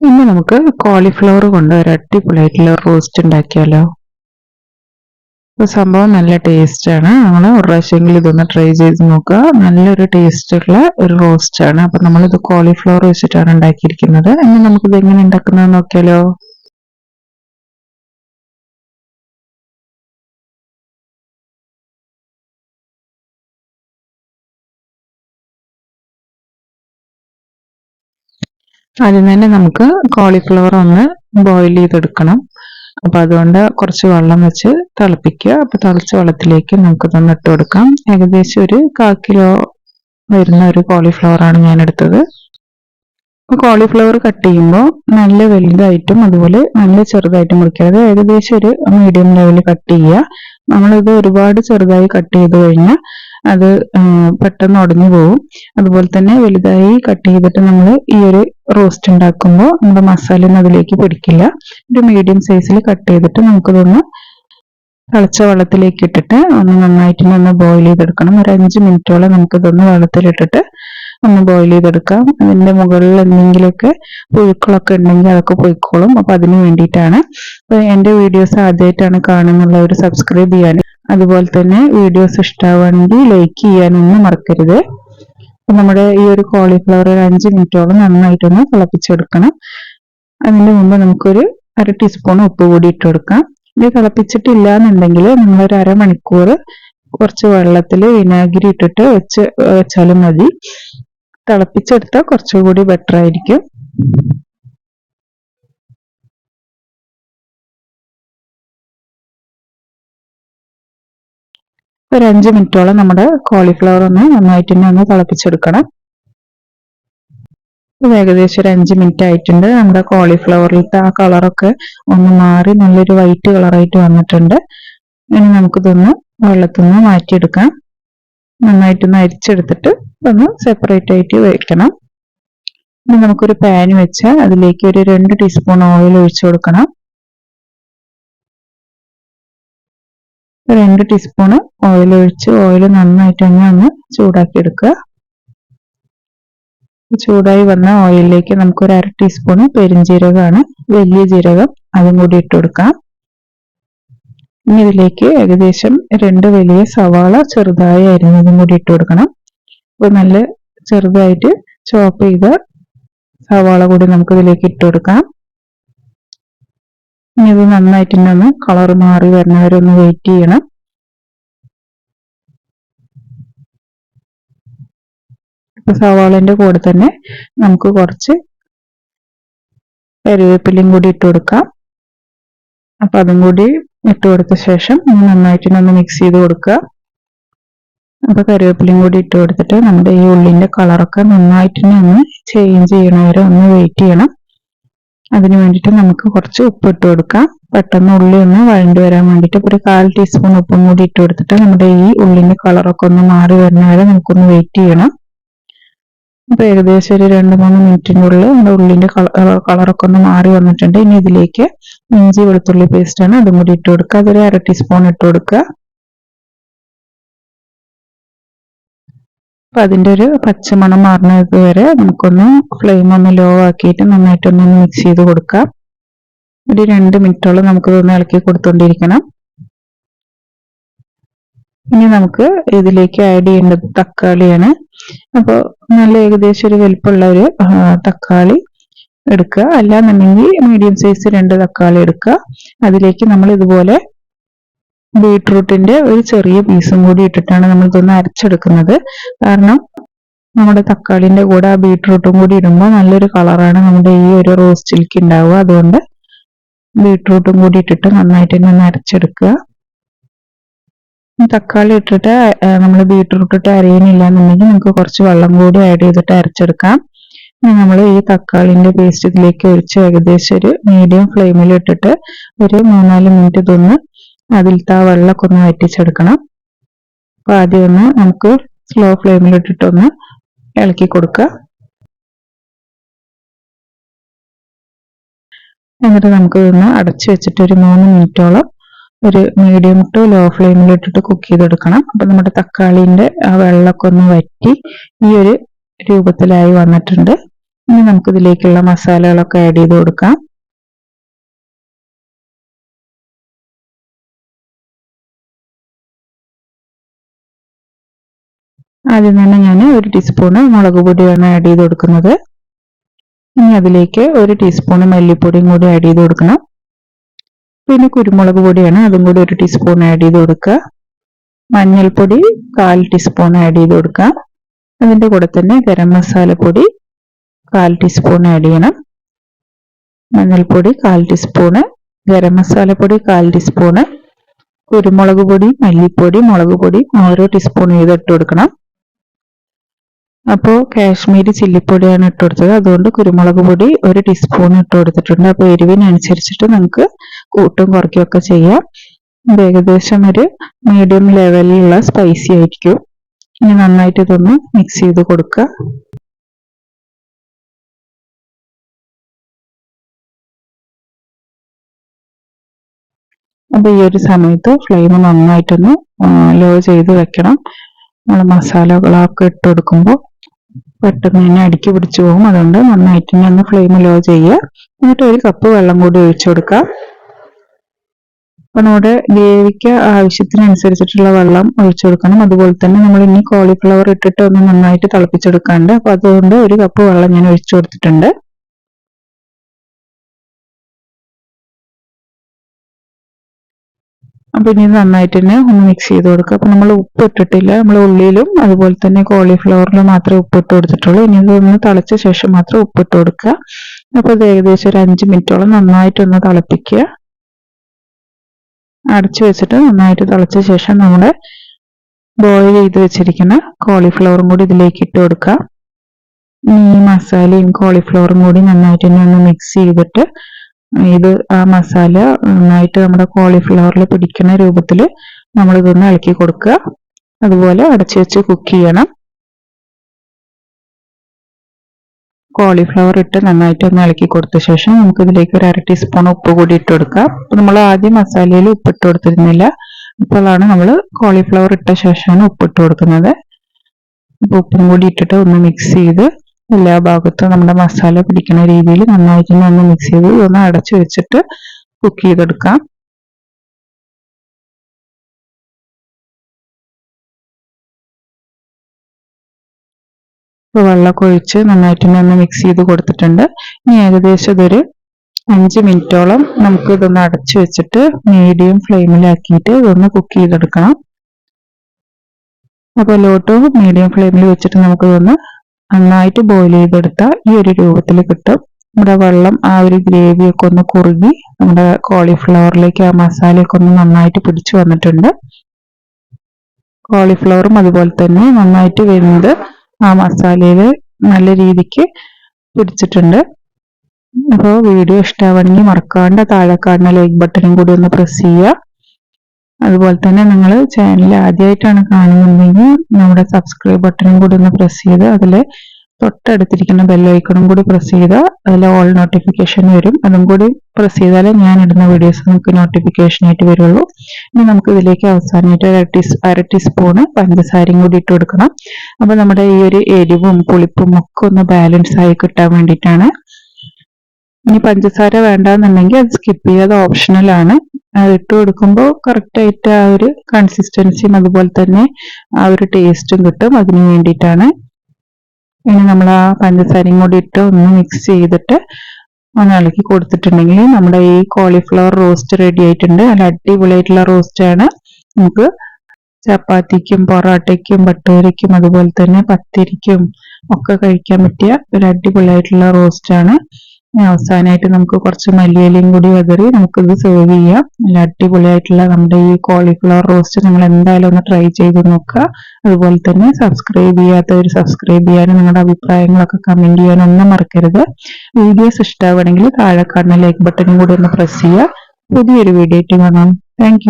ഇന്ന് നമുക്ക് കോളിഫ്ലവർ കൊണ്ട് ഒരു അടിപൊളിയായിട്ടുള്ള റോസ്റ്റ് ഉണ്ടാക്കിയാലോ? സംഭവം നല്ല ടേസ്റ്റ് ആണ്. നമ്മൾ ഒരു പ്രാവശ്യമെങ്കിലും ഇതൊന്ന് ട്രൈ ചെയ്ത് നോക്കുക. നല്ലൊരു ടേസ്റ്റ് ഉള്ള ഒരു റോസ്റ്റ് ആണ്. അപ്പൊ നമ്മളിത് കോളിഫ്ലവർ വെച്ചിട്ടാണ് ഉണ്ടാക്കിയിരിക്കുന്നത്. ഇനി നമുക്കിത് എങ്ങനെ ഉണ്ടാക്കുന്നത് നോക്കിയാലോ? ആദ്യം തന്നെ നമുക്ക് കോളിഫ്ലവർ ഒന്ന് ബോയിൽ ചെയ്തെടുക്കണം. അപ്പൊ അതുകൊണ്ട് കുറച്ച് വെള്ളം വെച്ച് തിളപ്പിക്കുക. അപ്പൊ തിളച്ച വെള്ളത്തിലേക്ക് നമുക്ക് ഇതൊന്ന് ഇട്ട് കൊടുക്കാം. ഏകദേശം ഒരു കാ കിലോ വരുന്ന ഒരു കോളിഫ്ലവർ ആണ് ഞാൻ എടുത്തത് കോളിഫ്ലവർ കട്ട് ചെയ്യുമ്പോൾ നല്ല വലുതായിട്ടും അതുപോലെ നല്ല ചെറുതായിട്ടും മുറിക്കരുത്. ഏകദേശം ഒരു മീഡിയം ലെവലിൽ കട്ട് ചെയ്യുക. നമ്മളിത് ഒരുപാട് ചെറുതായി കട്ട് ചെയ്ത് കഴിഞ്ഞാൽ അത് പെട്ടെന്ന് ഉടഞ്ഞു പോകും അതുപോലെ തന്നെ വലുതായി കട്ട് ചെയ്തിട്ട് നമ്മൾ ഈ ഒരു റോസ്റ്റ് ഉണ്ടാക്കുമ്പോൾ നമ്മുടെ മസാല ഒന്നും അതിലേക്ക് പിടിക്കില്ല. ഒരു മീഡിയം സൈസിൽ കട്ട് ചെയ്തിട്ട് നമുക്കതൊന്ന് തിളച്ച വെള്ളത്തിലേക്ക് ഇട്ടിട്ട് ഒന്ന് നന്നായിട്ട് ഒന്ന് ബോയിൽ ചെയ്തെടുക്കണം. ഒരു അഞ്ച് മിനിറ്റോളം നമുക്കിതൊന്ന് വെള്ളത്തിലിട്ടിട്ട് ഒന്ന് ബോയിൽ ചെയ്തെടുക്കാം. അതിന്റെ മുകളിൽ എന്തെങ്കിലുമൊക്കെ പുഴുക്കളൊക്കെ ഉണ്ടെങ്കിൽ അതൊക്കെ പൊയ്ക്കോളും. അപ്പൊ അതിന് വേണ്ടിയിട്ടാണ്. അപ്പൊ എന്റെ വീഡിയോസ് ആദ്യമായിട്ടാണ് കാണുന്നുള്ളവർ സബ്സ്ക്രൈബ് ചെയ്യാനും അതുപോലെ തന്നെ വീഡിയോസ് ഇഷ്ടമാവുകയാണെങ്കിൽ ലൈക്ക് ചെയ്യാനൊന്നും മറക്കരുത്. അപ്പം നമ്മുടെ ഈ ഒരു കോളിഫ്ലവർ ഒരു അഞ്ച് മിനിറ്റോളം നന്നായിട്ടൊന്ന് തിളപ്പിച്ചെടുക്കണം. അതിന് മുമ്പ് നമുക്കൊരു അര ടീസ്പൂൺ ഉപ്പ് കൂടി ഇട്ട് കൊടുക്കാം. ഇത് തിളപ്പിച്ചിട്ടില്ല എന്നുണ്ടെങ്കിൽ നമ്മളൊരു അരമണിക്കൂർ കുറച്ച് വെള്ളത്തിൽ വിനാഗിരി ഇട്ടിട്ട് വെച്ച് വെച്ചാലും മതി. തിളപ്പിച്ചെടുത്താൽ കുറച്ചുകൂടി ബെറ്റർ ആയിരിക്കും. ഒരു അഞ്ച് മിനിറ്റോളം നമ്മുടെ കോളിഫ്ലവർ ഒന്ന് നന്നായിട്ട് തന്നെ ഒന്ന് തിളപ്പിച്ചെടുക്കണം. ഏകദേശം ഒരു അഞ്ച് മിനിറ്റ് ആയിട്ടുണ്ട്. നമ്മുടെ കോളിഫ്ലവറിലത്തെ ആ കളറൊക്കെ ഒന്ന് മാറി നല്ലൊരു വൈറ്റ് കളറായിട്ട് വന്നിട്ടുണ്ട്. ഇനി നമുക്കിതൊന്ന് വെള്ളത്തിൽ നിന്ന് മാറ്റിയെടുക്കാം. നന്നായിട്ടൊന്ന് അരിച്ചെടുത്തിട്ട് ഒന്ന് സെപ്പറേറ്റ് ആയിട്ട് വയ്ക്കണം ഇനി നമുക്കൊരു പാൻ വെച്ച് അതിലേക്ക് ഒരു രണ്ട് ടീസ്പൂൺ ഓയിൽ ഒഴിച്ചു കൊടുക്കണം. രണ്ട് ടീസ്പൂൺ ഓയിൽ ഒഴിച്ച് ഓയിൽ നന്നായിട്ട് തന്നെ ഒന്ന് ചൂടാക്കി എടുക്കുക. ചൂടായി വന്ന ഓയിലിലേക്ക് നമുക്ക് ഒരു അര ടീസ്പൂൺ പെരിഞ്ജീരകമാണ് വലിയ ജീരകം അതും കൂടി ഇട്ട് കൊടുക്കാം. ഇനി ഇതിലേക്ക് ഏകദേശം രണ്ട് വലിയ സവാള ചെറുതായി അരിഞ്ഞതും കൂടി ഇട്ട് കൊടുക്കണം. അപ്പൊ നല്ല ചെറുതായിട്ട് ചോപ്പ് ചെയ്ത സവാള കൂടി നമുക്ക് ഇതിലേക്ക് ഇട്ട് കൊടുക്കാം. ഇനി ഇത് നന്നായിട്ട് തന്നെ ഒന്ന് കളർ മാറി വരുന്നവരെ ഒന്ന് വെയിറ്റ് ചെയ്യണം. ഇപ്പൊ സവാളന്റെ കൂടെ തന്നെ നമുക്ക് കുറച്ച് കരുവേപ്പിലയും കൂടി ഇട്ട് കൊടുക്കാം. അപ്പൊ അതും കൂടി ഇട്ട് കൊടുത്ത ശേഷം നന്നായിട്ട് ഒന്ന് മിക്സ് ചെയ്ത് കൊടുക്കുക. അപ്പൊ കറിവേപ്പിലയും കൂടി ഇട്ട് കൊടുത്തിട്ട് നമ്മുടെ ഈ ഉള്ളിന്റെ കളറൊക്കെ നന്നായിട്ട് ഒന്ന് ചേഞ്ച് ചെയ്യണവരെ ഒന്ന് വെയിറ്റ് ചെയ്യണം. അതിന് വേണ്ടിയിട്ട് നമുക്ക് കുറച്ച് ഉപ്പ് ഇട്ട് കൊടുക്കാം. പെട്ടെന്ന് ഉള്ളി ഒന്ന് വഴണ്ടി വരാൻ വേണ്ടിയിട്ട് ഒരു കാൽ ടീസ്പൂൺ ഉപ്പും കൂടി ഇട്ട് കൊടുത്തിട്ട് നമ്മുടെ ഈ ഉള്ളിന്റെ കളറൊക്കെ ഒന്ന് മാറി വരുന്ന വരെ നമുക്കൊന്ന് വെയിറ്റ് ചെയ്യണം. അപ്പൊ ഏകദേശം ഒരു രണ്ട് മൂന്ന് മിനിറ്റിനുള്ളിൽ നമ്മുടെ ഉള്ളിന്റെ കളറൊക്കെ ഒന്ന് മാറി വന്നിട്ടുണ്ട്. ഇനി ഇതിലേക്ക് ഇഞ്ചി വെളുത്തുള്ളി പേസ്റ്റ് ആണ് അതും കൂടി ഇട്ട് കൊടുക്കുക. അതൊരു അര ടീസ്പൂൺ ഇട്ട് കൊടുക്കുക. അപ്പൊ അതിന്റെ ഒരു പച്ചമണം മാറുന്നത് വരെ നമുക്കൊന്ന് ഫ്ലെയിം ഒന്ന് ലോ ആക്കിയിട്ട് നന്നായിട്ടൊന്ന് മിക്സ് ചെയ്ത് കൊടുക്കാം. ഒരു രണ്ട് മിനിറ്റോളം നമുക്ക് ഇതൊന്ന് ഇളക്കി കൊടുത്തോണ്ടിരിക്കണം. ഇനി നമുക്ക് ഇതിലേക്ക് ആഡ് ചെയ്യേണ്ടത് തക്കാളിയാണ്. അപ്പോൾ നല്ല ഏകദേശം ഒരു വലിപ്പമുള്ള ഒരു തക്കാളി എടുക്കുക. അല്ലാന്നുണ്ടെങ്കിൽ മീഡിയം സൈസ് രണ്ട് തക്കാളി എടുക്കുക. അതിലേക്ക് നമ്മൾ ഇതുപോലെ ബീട്രൂട്ടിന്റെ ഒരു ചെറിയ പീസും കൂടി ഇട്ടിട്ടാണ് നമ്മൾ ഇതൊന്ന് അരച്ചെടുക്കുന്നത്. കാരണം നമ്മുടെ തക്കാളിന്റെ കൂടെ ആ ബീട്രൂട്ടും കൂടി ഇടുമ്പോൾ നല്ലൊരു കളറാണ് നമ്മുടെ ഈ ഒരു റോസ്റ്റിലേക്ക് ഉണ്ടാവുക അതുകൊണ്ട് ബീട്രൂട്ടും കൂടി ഇട്ടിട്ട് നന്നായിട്ട് തന്നെ ഒന്ന് അരച്ചെടുക്കുക. തക്കാളി ഇട്ടിട്ട് നമ്മൾ ബീട്രൂട്ട് ഇട്ട് അരയുന്നില്ല എന്നുണ്ടെങ്കിൽ നമുക്ക് കുറച്ച് വെള്ളം കൂടി ആഡ് ചെയ്തിട്ട് അരച്ചെടുക്കാം. നമ്മൾ ഈ തക്കാളിന്റെ പേസ്റ്റ് ഇതിലേക്ക് ഒഴിച്ച് ഏകദേശം ഒരു മീഡിയം ഫ്ലെയിമിൽ ഇട്ടിട്ട് ഒരു മൂന്നാൽ മിനിറ്റ് ഇതൊന്ന് അതിലത്തെ ആ വെള്ളമൊക്കെ ഒന്ന് വറ്റിച്ചെടുക്കണം. അപ്പൊ ആദ്യം ഒന്ന് നമുക്ക് സ്ലോ ഫ്ലെയിമിലിട്ടിട്ടൊന്ന് ഇളക്കി കൊടുക്കുക. എന്നിട്ട് നമുക്ക് ഇതൊന്ന് അടച്ചു വെച്ചിട്ട് ഒരു മൂന്ന് മിനിറ്റോളം ഒരു മീഡിയം ടു ലോ ഫ്ലെയിമിൽ ഇട്ടിട്ട് കുക്ക് ചെയ്തെടുക്കണം. അപ്പൊ നമ്മുടെ തക്കാളിന്റെ ആ വെള്ളമൊക്കെ ഒന്ന് വറ്റി ഈ ഒരു രൂപത്തിലായി വന്നിട്ടുണ്ട്. ഇനി നമുക്ക് ഇതിലേക്കുള്ള മസാലകളൊക്കെ ആഡ് ചെയ്ത് കൊടുക്കാം. ആദ്യം തന്നെ ഞാൻ ഒരു ടീസ്പൂണ് മുളക് പൊടിയാണ് ആഡ് ചെയ്ത് കൊടുക്കുന്നത്. ഇനി അതിലേക്ക് ഒരു ടീസ്പൂൺ മല്ലിപ്പൊടിയും കൂടി ആഡ് ചെയ്ത് കൊടുക്കണം. പിന്നെ കുരുമുളക് പൊടിയാണ് അതും കൂടി ഒരു ടീസ്പൂൺ ആഡ് ചെയ്ത് കൊടുക്കുക. മഞ്ഞൾപ്പൊടി കാൽ ടീസ്പൂൺ ആഡ് ചെയ്ത് കൊടുക്കുക. അതിന്റെ കൂടെ തന്നെ ഗരം മസാല പൊടി കാൽ ടീസ്പൂൺ ആഡ് ചെയ്യണം. മഞ്ഞൾപ്പൊടി കാൽ ടീസ്പൂണ് ഗരം മസാല പൊടി കാൽ ടീസ്പൂണ് കുരുമുളക് പൊടി മല്ലിപ്പൊടി മുളക് പൊടി ഓരോ ടീസ്പൂൺ ചെയ്ത് ഇട്ട് കൊടുക്കണം. അപ്പോൾ കാശ്മീരി ചില്ലിപ്പൊടിയാണ് ഇട്ട് കൊടുത്തത് അതുകൊണ്ട് കുരുമുളക് പൊടി ഒരു ടീസ്പൂൺ ഇട്ട് കൊടുത്തിട്ടുണ്ട്. അപ്പോൾ എരിവിനനുസരിച്ചിട്ട് നമുക്ക് കൂട്ടും കുറയ്ക്കും ഒക്കെ ചെയ്യാം. ഏകദേശം ഒരു മീഡിയം ലെവലിലുള്ള സ്പൈസി ആയിരിക്കും. ഇനി നന്നായിട്ട് ഇതൊന്ന് മിക്സ് ചെയ്ത് കൊടുക്കുക. അപ്പൊ ഈ ഒരു സമയത്ത് ഫ്ലെയിം നന്നായിട്ടൊന്ന് ലോ ചെയ്ത് വെക്കണം. നമ്മൾ മസാലകളൊക്കെ ഇട്ട് കൊടുക്കുമ്പോൾ പെട്ടെന്ന് തന്നെ അടുക്കി പിടിച്ചു പോകും. അതുകൊണ്ട് നന്നായിട്ട് തന്നെ ഒന്ന് ഫ്ലെയിം ലോ ചെയ്യുക. എന്നിട്ട് ഒരു കപ്പ് വെള്ളം കൂടി ഒഴിച്ചു കൊടുക്കാം അപ്പൊ നമ്മുടെ ഗ്രേവിക്ക് ആവശ്യത്തിനനുസരിച്ചിട്ടുള്ള വെള്ളം ഒഴിച്ചു കൊടുക്കണം. അതുപോലെ തന്നെ നമ്മൾ ഇനി കോളിഫ്ലവർ ഇട്ടിട്ട് ഒന്ന് നന്നായിട്ട് തിളപ്പിച്ചെടുക്കാണ്ട്. അപ്പൊ അതുകൊണ്ട് ഒരു കപ്പ് വെള്ളം ഞാൻ ഒഴിച്ചു കൊടുത്തിട്ടുണ്ട്. അപ്പൊ ഇനി നന്നായിട്ട് തന്നെ ഒന്ന് മിക്സ് ചെയ്ത് കൊടുക്കുക. അപ്പൊ നമ്മൾ ഉപ്പ് ഇട്ടിട്ടില്ല. നമ്മൾ ഉള്ളിയിലും അതുപോലെ തന്നെ കോളിഫ്ലവറിലും മാത്രമേ ഉപ്പ് ഇട്ട് കൊടുത്തിട്ടുള്ളൂ. ഇനി ഇതൊന്ന് തിളച്ച ശേഷം മാത്രം ഉപ്പ് ഇട്ട് കൊടുക്കുക. അപ്പോൾ ഇത് ഏകദേശം ഒരു അഞ്ച് മിനിറ്റോളം നന്നായിട്ടൊന്ന് തിളപ്പിക്കുക. അടച്ചു വെച്ചിട്ട് നന്നായിട്ട് തിളച്ച ശേഷം നമ്മൾ ബോയിൽ ചെയ്ത് വെച്ചിരിക്കുന്ന കോളിഫ്ലവറും കൂടി ഇതിലേക്ക് ഇട്ട് കൊടുക്കുക. ഈ മസാലയും കോളിഫ്ലവറും കൂടി നന്നായിട്ട് തന്നെ ഒന്ന് മിക്സ് ചെയ്തിട്ട് ഇത് ആ മസാല നന്നായിട്ട് നമ്മുടെ കോളിഫ്ലവറിൽ പിടിക്കുന്ന രൂപത്തിൽ നമ്മൾ ഇതൊന്ന് ഇളക്കി കൊടുക്കുക. അതുപോലെ അടച്ചു വെച്ച് കുക്ക് ചെയ്യണം. കോളിഫ്ലവർ ഇട്ട് നന്നായിട്ട് ഒന്ന് ഇളക്കി കൊടുത്ത ശേഷം നമുക്ക് ഇതിലേക്ക് ഒരു അര ടീസ്പൂൺ ഉപ്പ് കൂടി ഇട്ട് കൊടുക്കാം. നമ്മൾ ആദ്യം മസാലയിൽ ഉപ്പിട്ട് കൊടുത്തിരുന്നില്ല. ഇപ്പോഴാണ് നമ്മൾ കോളിഫ്ലവർ ഇട്ട ശേഷമാണ് ഉപ്പിട്ട് കൊടുക്കുന്നത്. ഉപ്പും കൂടി ഇട്ടിട്ട് ഒന്ന് മിക്സ് ചെയ്ത് എല്ലാ ഭാഗത്തും നമ്മുടെ മസാല പിടിക്കുന്ന രീതിയിൽ നന്നായിട്ട് ഒന്ന് മിക്സ് ചെയ്ത് ഒന്ന് അടച്ചു വെച്ചിട്ട് കുക്ക് ചെയ്തെടുക്കാം. വെള്ളമൊക്കെ ഒഴിച്ച് നന്നായിട്ട് ഒന്ന് മിക്സ് ചെയ്ത് കൊടുത്തിട്ടുണ്ട്. ഇനി ഏകദേശം ഇതൊരു അഞ്ച് മിനിറ്റോളം നമുക്ക് ഇതൊന്ന് അടച്ചു വെച്ചിട്ട് മീഡിയം ഫ്ലെയിമിലാക്കിയിട്ട് ഇതൊന്ന് കുക്ക് ചെയ്തെടുക്കണം. അപ്പോൾ ലോട്ടോ മീഡിയം ഫ്ലെയിമിൽ വെച്ചിട്ട് നമുക്കിതൊന്ന് നന്നായിട്ട് ബോയിൽ ചെയ്തെടുത്താൽ ഈ ഒരു രൂപത്തിൽ കിട്ടും. നമ്മുടെ വെള്ളം ആ ഒരു ഗ്രേവിയൊക്കെ ഒന്ന് കുറുകി നമ്മുടെ കോളിഫ്ലവറിലേക്ക് ആ മസാലയൊക്കെ ഒന്ന് നന്നായിട്ട് പിടിച്ചു വന്നിട്ടുണ്ട്. കോളിഫ്ലവറും അതുപോലെ തന്നെ നന്നായിട്ട് വെന്ത് ആ മസാലയിൽ നല്ല രീതിക്ക് പിടിച്ചിട്ടുണ്ട്. അപ്പോൾ വീഡിയോ ഇഷ്ടമാവണമെങ്കിൽ മറക്കാണ്ട് താഴെ കാണുന്ന ലൈക്ക് ബട്ടണും കൂടി ഒന്ന് പ്രസ് ചെയ്യുക. അതുപോലെ തന്നെ നിങ്ങൾ ചാനൽ ആദ്യമായിട്ടാണ് കാണുന്നുണ്ടെങ്കിൽ നമ്മുടെ സബ്സ്ക്രൈബ് ബട്ടണും കൂടി ഒന്ന് പ്രസ് ചെയ്ത് അതിൽ തൊട്ടടുത്തിരിക്കുന്ന ബെല്ലൈക്കണും കൂടി പ്രസ് ചെയ്താൽ അതിൽ ഓൾ നോട്ടിഫിക്കേഷൻ വരും. അതും കൂടി പ്രസ് ചെയ്താലേ ഞാൻ ഇടുന്ന വീഡിയോസ് നമുക്ക് നോട്ടിഫിക്കേഷൻ ആയിട്ട് വരുള്ളൂ. ഇനി നമുക്ക് ഇതിലേക്ക് അവസാനമായിട്ട് ഒരു ടീസ് അര ടീസ്പൂണ് പഞ്ചസാരയും കൂടി ഇട്ട് കൊടുക്കണം. അപ്പോൾ നമ്മുടെ ഈ ഒരു എരിവും പുളിപ്പും ഒക്കെ ഒന്ന് ബാലൻസ് ആയി കിട്ടാൻ വേണ്ടിയിട്ടാണ്. ഇനി പഞ്ചസാര വേണ്ടാന്നുണ്ടെങ്കിൽ അത് സ്കിപ്പ് ചെയ്യാതെ ഓപ്ഷണലാണ് അത് ഇട്ട് കൊടുക്കുമ്പോൾ കറക്റ്റായിട്ട് ആ ഒരു കൺസിസ്റ്റൻസിയും അതുപോലെ തന്നെ ആ ഒരു ടേസ്റ്റും കിട്ടും. അതിന് വേണ്ടിയിട്ടാണ് ഇനി നമ്മൾ ആ പഞ്ചസാരയും കൂടി ഇട്ട് ഒന്ന് മിക്സ് ചെയ്തിട്ട് ഒന്ന് ഇളക്കി കൊടുത്തിട്ടുണ്ടെങ്കിൽ നമ്മുടെ ഈ കോളിഫ്ലവർ റോസ്റ്റ് റെഡി ആയിട്ടുണ്ട്. നല്ല അടിപൊളിയായിട്ടുള്ള റോസ്റ്റ് ആണ്. നമുക്ക് ചപ്പാത്തിക്കും പൊറോട്ടയ്ക്കും ഭട്ടൂരയ്ക്കും അതുപോലെ തന്നെ പത്തിരിക്കും ഒക്കെ കഴിക്കാൻ പറ്റിയ ഒരു അടിപൊളിയായിട്ടുള്ള റോസ്റ്റ് ആണ്. അവസാനമായിട്ട് നമുക്ക് കുറച്ച് മല്ലിയിലയും കൂടി വെതറി നമുക്കിത് സെർവ് ചെയ്യാം. നല്ല അടിപൊളിയായിട്ടുള്ള നമ്മുടെ ഈ കോളിഫ്ലവർ റോസ്റ്റ് നിങ്ങൾ എന്തായാലും ഒന്ന് ട്രൈ ചെയ്ത് നോക്കുക. അതുപോലെ തന്നെ സബ്സ്ക്രൈബ് ചെയ്യാത്തവർ സബ്സ്ക്രൈബ് ചെയ്യാനും നിങ്ങളുടെ അഭിപ്രായങ്ങളൊക്കെ കമന്റ് ചെയ്യാനും ഒന്നും മറക്കരുത്. വീഡിയോസ് ഇഷ്ടമാവണമെങ്കിൽ താഴെ കാണുന്ന ലൈക്ക് ബട്ടണും കൂടി ഒന്ന് പ്രസ് ചെയ്യുക. പുതിയൊരു വീഡിയോ ആയിട്ട് കാണാം. താങ്ക്